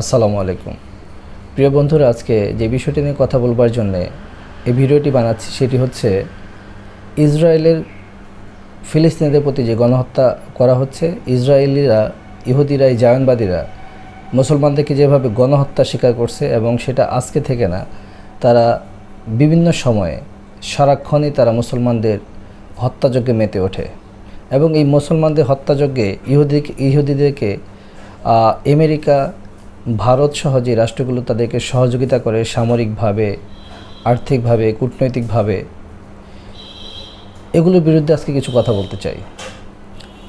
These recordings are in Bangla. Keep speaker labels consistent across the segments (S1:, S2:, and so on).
S1: আসসালামু আলাইকুম। প্রিয় বন্ধুরা, আজকে যে বিষয়টি নিয়ে কথা বলবার জন্য এই ভিডিওটি বানাচ্ছি সেটি হচ্ছে ইসরায়েলের ফিলিস্তিনিদের প্রতি যে গণহত্যা করা হচ্ছে, ইসরায়েলিরা, ইহুদিরা, এই জায়নবাদীরা মুসলমানদেরকে যেভাবে গণহত্যা স্বীকার করছে এবং সেটা আজকে থেকে না, তারা বিভিন্ন সময়ে সারাক্ষণই তারা মুসলমানদের হত্যাযজ্ঞে মেতে ওঠে এবং এই মুসলমানদের হত্যাযজ্ঞে ইহুদি ইহুদিদেরকে আমেরিকা ভারত সহ যে রাষ্ট্রগুলো তাদেরকে সহযোগিতা করে সামরিকভাবে, আর্থিকভাবে, কূটনৈতিকভাবে। এগুলোর বিরুদ্ধে আজকে কিছু কথা বলতে চাই।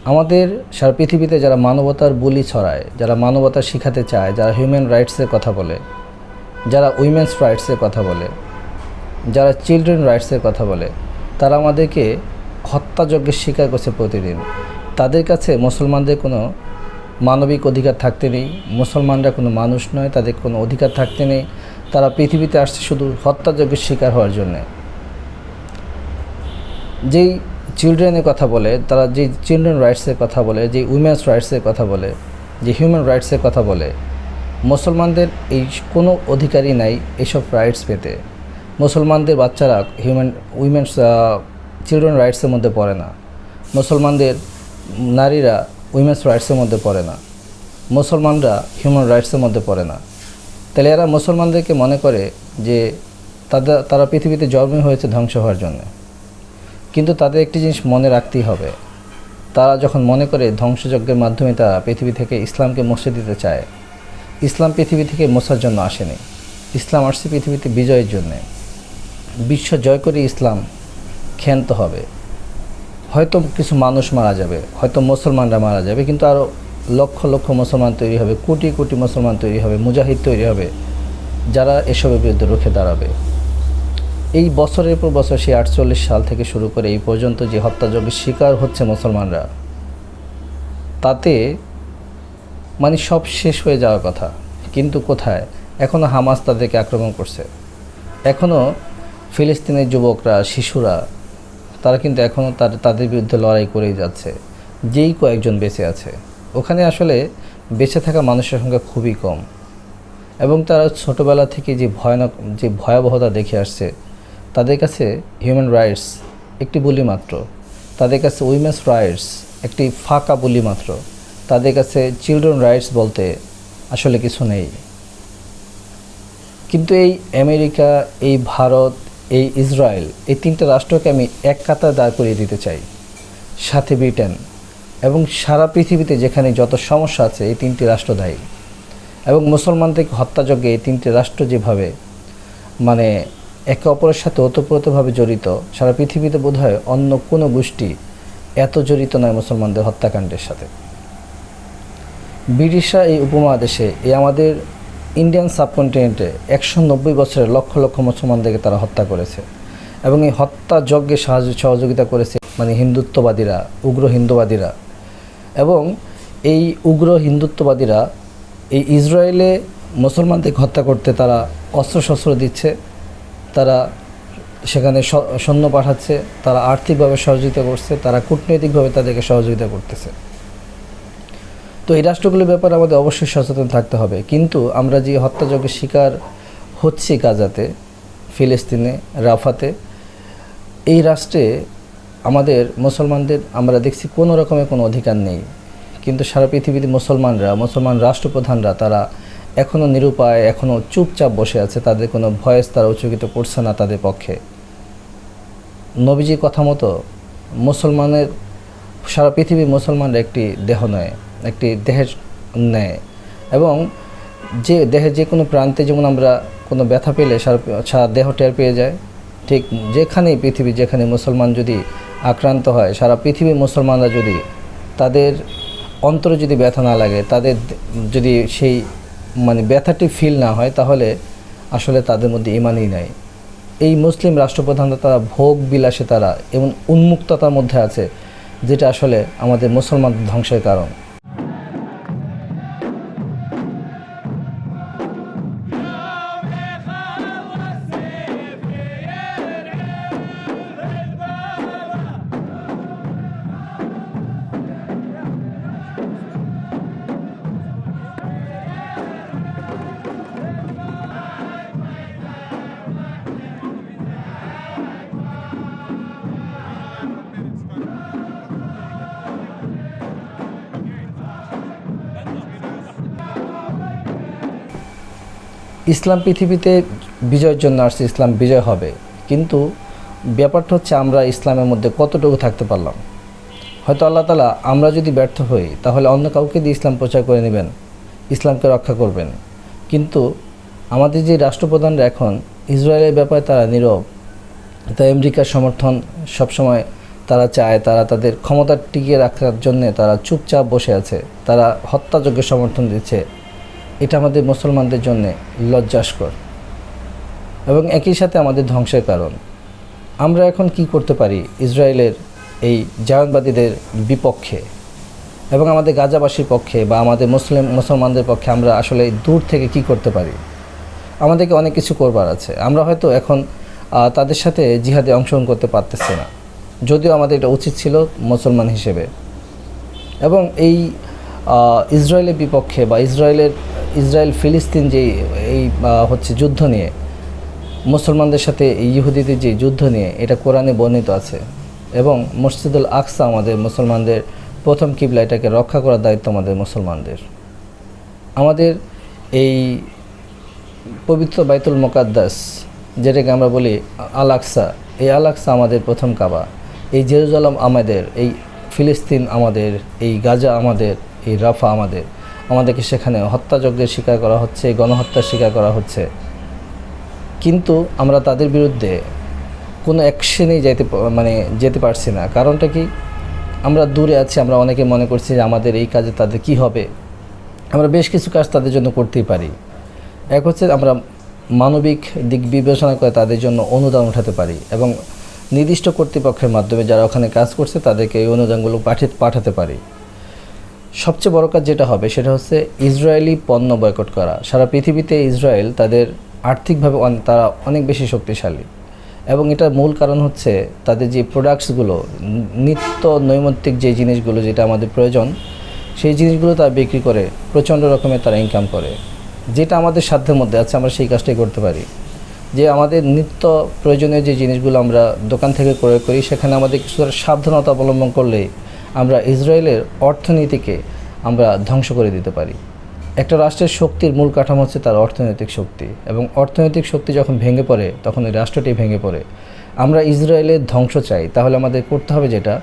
S1: আমাদের সারা পৃথিবীতে যারা মানবতার বুলি ছড়ায়, যারা মানবতা শিখাতে চায়, যারা হিউম্যান রাইটসের কথা বলে, যারা উইমেন্স রাইটসের কথা বলে, যারা চিলড্রেন রাইটসের কথা বলে, তারা আমাদেরকে হত্যাযজ্ঞের শিকার করছে প্রতিদিন। তাদের কাছে মুসলমানদের কোনো মানবিক অধিকার থাকতে নেই। মুসলমানরা কোনো মানুষ নয়, তাদের কোনো অধিকার থাকতে নেই। তারা পৃথিবীতে আসছে শুধু হত্যাযজ্ঞের শিকার হওয়ার জন্যে। যেই চিলড্রেনের কথা বলে, তারা যে চিলড্রেন রাইটসের কথা বলে যে উইমেন্স রাইটসের কথা বলে যে হিউম্যান রাইটসের কথা বলে, মুসলমানদের এই কোনো অধিকারই নাই এসব রাইটস পেতে। মুসলমানদের বাচ্চারা হিউম্যান উইমেন্স চিলড্রেন রাইটসের মধ্যে পড়ে না। মুসলমানদের নারীরা উইমেন্স রাইটসের মধ্যে পড়ে না। মুসলমানরা হিউম্যান রাইটসের মধ্যে পড়ে না। তাহলে এরা মুসলমানদেরকে মনে করে যে তাদের, তারা পৃথিবীতে জন্মই হয়েছে ধ্বংস হওয়ার জন্য। কিন্তু তাদের একটি জিনিস মনে রাখতেই হবে। তারা যখন মনে করে ধ্বংসযজ্ঞের মাধ্যমে তারা পৃথিবী থেকে ইসলামকে মুছে দিতে চায়, ইসলাম পৃথিবী থেকে মোছার জন্য আসেনি। ইসলাম আসছে পৃথিবীতে বিজয়ের জন্যে। বিশ্ব জয় করে ইসলাম ক্ষান্ত হবে। হয়তো কিছু মানুষ মারা যাবে, হয়তো মুসলমানরা মারা যাবে, কিন্তু আরও লক্ষ লক্ষ মুসলমান তৈরি হবে, কোটি কোটি মুসলমান তৈরি হবে, মুজাহিদ তৈরি হবে, যারা এসবের বিরুদ্ধে রুখে দাঁড়াবে। এই বছরের পর বছর সেই আটচল্লিশ সাল থেকে শুরু করে এই পর্যন্ত যে হত্যাযজ্ঞের শিকার হচ্ছে মুসলমানরা, তাতে মানে সব শেষ হয়ে যাওয়ার কথা, কিন্তু কোথায়? এখনও হামাস তাদেরকে আক্রমণ করছে। এখনও ফিলিস্তিনের যুবকরা, শিশুরা তারা কিন্তু এখনও তার, তাদের বিরুদ্ধে লড়াই করেই যাচ্ছে। যেই কয়েকজন বেঁচে আছে। ওখানে আসলে বেঁচে থাকা মানুষের সংখ্যা খুবই কম। এবং তারা ছোটোবেলা থেকে যে ভয়ানক, যে ভয়াবহতা দেখে আসছে, তাদের কাছে হিউম্যান রাইটস একটি বলি মাত্র। তাদের কাছে উইমেন্স রাইটস একটি ফাঁকা বলি মাত্র। তাদের কাছে চিলড্রেন রাইটস বলতে আসলে কিছু নেই। কিন্তু এই আমেরিকা, এই ভারত এই ইসরায়েল, এই তিনটা রাষ্ট্রকে আমি এক কাতার দাঁড় করিয়ে দিতে চাই। সাথে ব্রিটেন এবং সারা পৃথিবীতে যেখানে যত সমস্যা আছে, এই তিনটি রাষ্ট্র দায়ী। এবং মুসলমানদের হত্যাযজ্ঞে এই তিনটি রাষ্ট্র যেভাবে মানে একে অপরের সাথে ওতপ্রোতভাবে জড়িত, সারা পৃথিবীতে বোধহয় অন্য কোনো গোষ্ঠী এত জড়িত নয় মুসলমানদের হত্যাকাণ্ডের সাথে। ব্রিটিশরা এই উপমহাদেশে, এই আমাদের ইন্ডিয়ান সাবকন্টিনেন্টে একশো নব্বই বছরের লক্ষ লক্ষ মুসলমানদেরকে তারা হত্যা করেছে এবং এই হত্যা যজ্ঞে সাহায্য সহযোগিতা করেছে মানে হিন্দুত্ববাদীরা, উগ্র হিন্দুবাদীরা। এবং এই উগ্র হিন্দুত্ববাদীরা এই ইসরায়েলে মুসলমানদেরকে হত্যা করতে তারা অস্ত্রশস্ত্র দিচ্ছে, তারা সেখানে সৈন্য পাঠাচ্ছে, তারা আর্থিকভাবে সহযোগিতা করছে, তারা কূটনৈতিকভাবে তাদেরকে সহযোগিতা করতেছে। তো এই রাষ্ট্রগুলোর ব্যাপারে আমাদের অবশ্যই সচেতন থাকতে হবে। কিন্তু আমরা যে হত্যাযজ্ঞের শিকার হচ্ছি গাজাতে, ফিলিস্তিনে, রাফাতে, এই রাষ্ট্রে আমাদের মুসলমানদের আমরা দেখছি কোনো রকমের কোনো অধিকার নেই। কিন্তু সারা পৃথিবীতে মুসলমানরা, মুসলমান রাষ্ট্রপ্রধানরা তারা এখনও নিরুপায় এখনও চুপচাপ বসে আছে, তাদের কোনো ভয়েস তারা উচ্চকিত করছে না তাদের পক্ষে। নবীজির কথা মতো মুসলমানের, সারা পৃথিবীর মুসলমানরা একটি দেহ নয়। একটি দেহের নেয়। এবং যে দেহের যে কোনো প্রান্তে যেমন আমরা কোনো ব্যথা পেলে সারা দেহ টের পেয়ে যায়, ঠিক যেখানেই পৃথিবী যেখানে মুসলমান যদি আক্রান্ত হয়, সারা পৃথিবীর মুসলমানরা যদি তাদের অন্তরে যদি ব্যথা না লাগে, তাদের যদি সেই মানে ব্যথাটি ফিল না হয়, তাহলে আসলে তাদের মধ্যে ইমানই নাই। এই মুসলিম রাষ্ট্রপ্রধানরা তারা ভোগ বিলাসে তারা এবং উন্মুক্ততার মধ্যে আছে, যেটা আসলে আমাদের মুসলমান ধ্বংসের কারণ। ইসলাম পৃথিবীতে বিজয়ের জন্য আসছে, ইসলাম বিজয় হবে। কিন্তু ব্যাপারটা হচ্ছে আমরা ইসলামের মধ্যে কতটুকু থাকতে পারলাম? হয়তো আল্লাহ তালা আমরা যদি ব্যর্থ হই, তাহলে অন্য কাউকে দিয়ে ইসলাম প্রচার করে নেবেন, ইসলামকে রক্ষা করবেন। কিন্তু আমাদের যে রাষ্ট্রপ্রধানরা এখন, ইসরায়েলের ব্যাপারে তারা নীরব। তাই আমেরিকার সমর্থন সবসময় তারা চায়, তারা তাদের ক্ষমতা টিকিয়ে রাখার জন্যে তারা চুপচাপ বসে আছে। তারা হত্যাযোগ্য সমর্থন দিচ্ছে। এটা আমাদের মুসলমানদের জন্যে লজ্জাস্কর এবং একই সাথে আমাদের ধ্বংসের কারণ। আমরা এখন কি করতে পারি ইসরায়েলের এই জায়নবাদীদের বিপক্ষে এবং আমাদের গাজাবাসীর পক্ষে বা আমাদের মুসলিম, মুসলমানদের পক্ষে আমরা আসলে দূর থেকে কি করতে পারি? আমাদেরকে অনেক কিছু করবার আছে। আমরা হয়তো এখন তাদের সাথে জিহাদে অংশগ্রহণ করতে পারতেছি না। যদিও আমাদের এটা উচিত ছিল মুসলমান হিসেবে। এবং এই ইসরায়েলের বিপক্ষে বা ইসরায়েলের, ইসরায়েল ফিলিস্তিন যে এই হচ্ছে যুদ্ধ নিয়ে, মুসলমানদের সাথে ইহুদিদের যে যুদ্ধ নিয়ে, এটা কোরআনে বর্ণিত আছে। এবং মসজিদুল আকসা আমাদের মুসলমানদের প্রথম কিবলা এটাকে রক্ষা করার দায়িত্ব আমাদের মুসলমানদের। আমাদের এই পবিত্র বাইতুল মোকাদ্দাস, যেটাকে আমরা বলি আল আকসা, এই আল আকসা আমাদের প্রথম কাবা। এই জেরুজালাম আমাদের, এই ফিলিস্তিন আমাদের, এই গাজা আমাদের এই রাফা আমাদের। আমাদেরকে সেখানে হত্যাযজ্ঞের শিকার করা হচ্ছে, গণহত্যার শিকার করা হচ্ছে। কিন্তু আমরা তাদের বিরুদ্ধে কোনো অ্যাকশনেই যেতে মানে যেতে পারছি না। কারণটা কি? আমরা দূরে আছি, আমরা অনেকে মনে করছি যে আমাদের এই কাজে তাদের কি হবে? আমরা বেশ কিছু কাজ তাদের জন্য করতেই পারি। এক হচ্ছে আমরা মানবিক দিক বিবেচনা করে তাদের জন্য অনুদান উঠাতে পারি এবং নির্দিষ্ট কর্তৃপক্ষের মাধ্যমে যারা ওখানে কাজ করছে তাদেরকে এই অনুদানগুলো পাঠিয়ে পাঠাতে পারি। সবচেয়ে বড় কাজ যেটা হবে সেটা হচ্ছে ইসরায়েলি পণ্য বয়কট করা। সারা পৃথিবীতে ইসরায়েল তাদের আর্থিকভাবে তারা অনেক বেশি শক্তিশালী। এবং এটার মূল কারণ হচ্ছে তাদের যে প্রোডাক্টসগুলো নিত্য নৈমিত্তিক যে জিনিসগুলো যেটা আমাদের প্রয়োজন, সেই জিনিসগুলো তারা বিক্রি করে, প্রচণ্ড রকমের তারা ইনকাম করে। যেটা আমাদের সাধ্যের মধ্যে আছে, আমরা সেই কাজটাই করতে পারি। যে আমাদের নিত্য প্রয়োজনীয় যে জিনিসগুলো আমরা দোকান থেকে ক্রয় করি, সেখানে আমাদের কিছুটা সাবধানতা অবলম্বন করলেই আমরা ইসরায়েলের অর্থনীতিকে আমরা ধ্বংস করে দিতে পারি। একটা রাষ্ট্রের শক্তির মূল কাঠামো হচ্ছে তার অর্থনৈতিক শক্তি এবং অর্থনৈতিক শক্তি যখন ভেঙে পড়ে, তখন ওই রাষ্ট্রটি ভেঙে পড়ে। আমরা ইসরায়েলের ধ্বংস চাই, তাহলে আমাদের করতে হবে যেটা,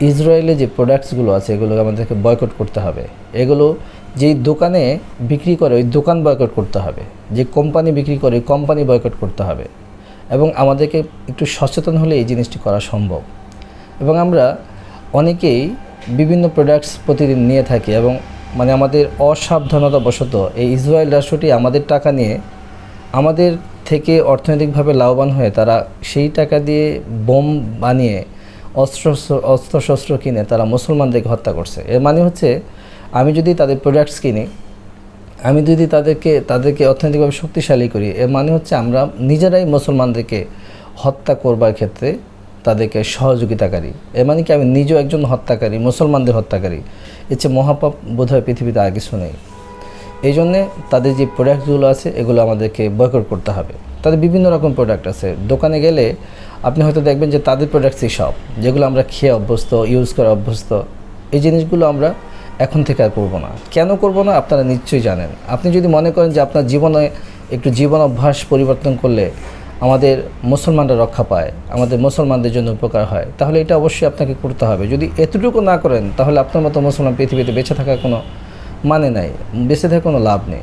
S1: ইসরায়েলে যে প্রোডাক্টসগুলো আছে এগুলো আমাদেরকে বয়কট করতে হবে। এগুলো যেই দোকানে বিক্রি করে, ওই দোকান বয়কট করতে হবে। যে কোম্পানি বিক্রি করে, ওই কোম্পানি বয়কট করতে হবে। এবং আমাদেরকে একটু সচেতন হলে এই জিনিসটি করা সম্ভব। এবং আমরা অনেকেই বিভিন্ন প্রোডাক্টস প্রতিদিন নিয়ে থাকি এবং মানে আমাদের অসাবধানতাবশত এই ইসরায়েল রাষ্ট্রটি আমাদের টাকা নিয়ে আমাদের থেকে অর্থনৈতিকভাবে লাভবান হয়ে তারা সেই টাকা দিয়ে বোম বানিয়ে অস্ত্র অস্ত্রশস্ত্র কিনে তারা মুসলমানদেরকে হত্যা করছে। এর মানে হচ্ছে আমি যদি তাদের প্রোডাক্টস কিনি, আমি যদি তাদেরকে তাদেরকে অর্থনৈতিকভাবে শক্তিশালী করি, এর মানে হচ্ছে আমরা নিজেরাই মুসলমানদেরকে হত্যা করবার ক্ষেত্রে তাদেরকে সহযোগিতাকারী। এর মানে কি? আমি নিজেও একজন হত্যাকারী, মুসলমানদের হত্যাকারী। এর চেয়ে মহাপাপ বোধহয় পৃথিবীতে আর কিছু নেই। এই জন্যে তাদের যে প্রোডাক্টগুলো আছে, এগুলো আমাদেরকে বয়কট করতে হবে। তাদের বিভিন্ন রকম প্রোডাক্ট আছে। দোকানে গেলে আপনি হয়তো দেখবেন যে তাদের প্রোডাক্টসই সব, যেগুলো আমরা খেয়ে অভ্যস্ত ইউজ করে অভ্যস্ত। এই জিনিসগুলো আমরা এখন থেকে আর করব না। কেন করব না? আপনারা নিশ্চয়ই জানেন। আপনি যদি মনে করেন যে আপনার জীবনে একটু জীবন অভ্যাস পরিবর্তন করলে আমাদের মুসলমানরা রক্ষা পায়, আমাদের মুসলমানদের জন্য উপকার হয়, তাহলে এটা অবশ্যই আপনাকে করতে হবে। যদি এতটুকু না করেন, তাহলে আপনার মতো মুসলমান পৃথিবীতে বেঁচে থাকার কোনো মানে নাই, বেঁচে থাকার কোনো লাভ নেই।